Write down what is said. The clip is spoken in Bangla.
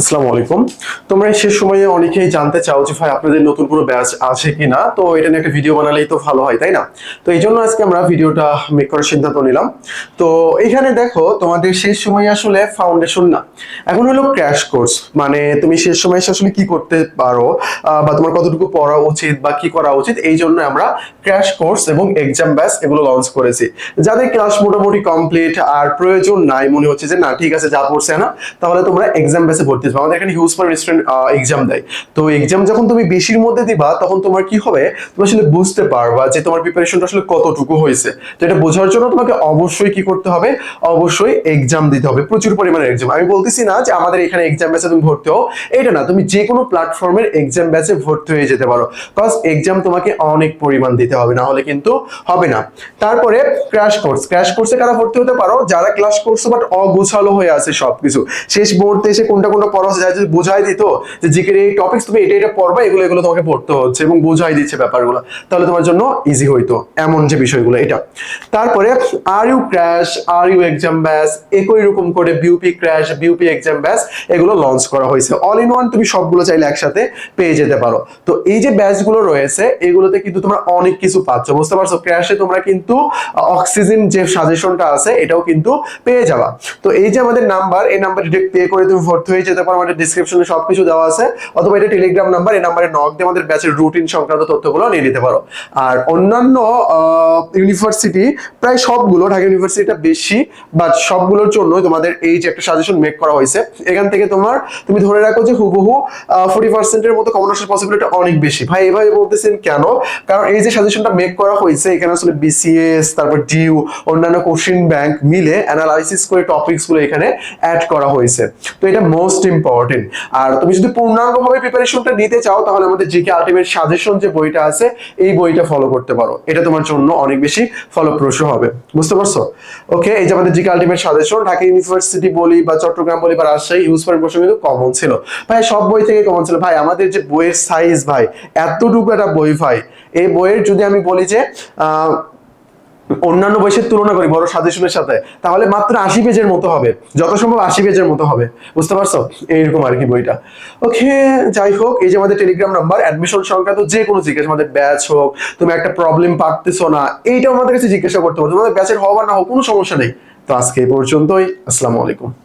আসসালামু আলাইকুম। তোমরা শেষ সময়ে অনেকেই জানতে চাও যে ভাই আপনাদের নতুন কোনো ব্যাচ আছে কিনা? তো এটা নিয়ে একটা ভিডিও বানালেই তো ভালো হয়, তাই না? তো এই জন্য আজকে আমরা ভিডিওটা মেক করার সিদ্ধান্ত নিলাম। তো এখানে দেখো, তোমাদের শেষ সময় আসলে ফাউন্ডেশন না। এখন হলো ক্র্যাশ কোর্স মানে তুমি শেষ সময় এসে আসলে কি করতে পারো বা তোমার কতটুকু পড়া উচিত, বা কি করা উচিত, এই জন্য আমরা ক্র্যাশ কোর্স এবং এক্সাম ব্যাচ এগুলো লঞ্চ করেছি। যাদের ক্লাস মোটামুটি কমপ্লিট আর প্রয়োজন নাই, মনে হচ্ছে যে না, ঠিক আছে, যা পড়ছে, না, তাহলে তোমরা এক্সাম ব্যাচে ভর্তি হবে আমাদের এখানে হিউজ এক্সাম দেয়। তো এক্সাম যখন তুমি বেশির মধ্যে দিবা, তখন তোমার কি হবে? তুমি আসলে বুঝতে পারবা যে তোমার প্রিপারেশনটা আসলে কতটুকু হয়েছে। তো এটা বোঝার জন্য তোমাকে অবশ্যই কি করতে হবে? অবশ্যই এক্সাম দিতে হবে। প্রচুর পরিমাণে এক্সাম আমি বলতেছি না যে আমাদের এখানে এক্সাম ব্যাচে তুমি ভর্তি হও। এটা না, তুমি যে কোনো প্ল্যাটফর্মের এক্সাম ব্যাচে ভর্তি হয়ে যেতে পারো। কজ এক্সাম তোমাকে অনেক পরিমাণ দিতে হবে না হলে কিন্তু হবে না। তারপরে ক্র্যাশ কোর্স ক্র্যাশ কোর্সে কারা ভর্তি হতে পারো? যারা ক্লাস করছ বাট অগোছালো হয়ে আছে সবকিছু। শেষ মুহূর্তে এসে কোনটা কোনটা পড়া যদি বোঝাই দিত যে জিকের এই টপিকস তুমি এটা এটা পড়বা, এগুলো এগুলো তোমাকে পড়তে হচ্ছে এবং বোঝাই দিচ্ছে ব্যাপারগুলো, তাহলে তোমার জন্য ইজি হইতো এমন যে বিষয়গুলো এটা। তারপরে R U crash R U exam batch, একই রকম করে বিউপি ক্র্যাশ বিউপি এক্সাম ব্যাস, এগুলো লঞ্চ করা হয়েছে। অল ইন ওয়ান তুমি সবগুলো চাইলে একসাথে পেয়ে যেতে পারো। তো এই যে ব্যাচগুলো রয়েছে, এগুলোতে কিন্তু তোমরা অনেক কিছু পাচ্ছ, বুঝতে পারছ? ক্র্যাশে তোমরা কিন্তু অক্সিজেন যে সাজেশনটা আছে, এটাও কিন্তু পেয়ে যাবা। তো এই যে আমাদের নাম্বার এই নাম্বার ডিরেক্ট পে করে তুমি ভর্তি হয়ে যেতে পারো আমাদের ডিসক্রিপশনে সবকিছু দেওয়া আছে, অথবা এটা টেলিগ্রাম নাম্বার এই নাম্বারে নক দিয়ে আমাদের ব্যাচের রুটিন সংক্রান্ত তথ্যগুলো নিয়ে নিতে পারো। আর অন্যান্য ইউনিভার্সিটি প্রায় সবগুলো, ঢাকা ইউনিভার্সিটিটা বেশি সবগুলোর জন্য তোমাদের এই যে একটা সাজেশন মেক করা হয়েছে। এখান থেকে তোমার, তুমি ধরে রাখো যে হুবহু ফোর্টি পার্সেন্টের মতো কমন আসার পসিবিলিটি অনেক বেশি। ভাই, এভাবে বলতেছেন কেন? কারণ এই যে সাজেশনটা মেক করা হয়েছে, এখানে আসলে বিসিএস তারপর ডিউ অন্যান্য কোশ্চিন ব্যাংক মিলে অ্যানালাইসিস করে টপিকসগুলো এখানে অ্যাড করা হয়েছে। তো এটা মোস্ট ইম্পর্টেন্ট আর তুমি যদি পূর্ণাঙ্গভাবে প্রিপারেশনটা নিতে চাও, তাহলে আমাদের জিকে আলটিমেট সাজেশন যে বইটা আছে, এই বইটা ফলো করতে পারো। এটা তোমার জন্য অনেক বেশি ফলপ্রসূ হবে। বুঝতে পারছ? ওকে এই যে আমাদের GK ultimate suggestion Dhaka university বলি বা চট্টগ্রাম বলি বা রাজশাহী ইউজ করার প্রশ্ন কিন্তু কমন ছিল। ভাই, সব বই থেকে কমন ছিল। ভাই, আমাদের যে বইয়ের সাইজ ভাই, এতটুকু একটা বই, ভাই, এই বইয়ের যদি আমি বলি যে অন্যান্য বয়সের তুলনা করি, বড় সাজেশনের সাথে, তাহলে মাত্র আশি পেজের মতো হবে। যত সম্ভব আশি পেজের মতো হবে। বুঝতে পারছ? এইরকম আর কি বইটা। ওকে, যাই হোক, এই যে আমাদের টেলিগ্রাম নাম্বার অ্যাডমিশন সংক্রান্ত যে কোনো জিজ্ঞাসা আমাদের ব্যাচ হোক, তুমি একটা প্রবলেম পারতেছো না, এইটাও আমাদের কাছে জিজ্ঞাসা করতে পারো। তোমাদের ব্যাচের হওয়া না হোক কোনো সমস্যা নেই। তো আজকে এই পর্যন্তই, আসসালামু আলাইকুম।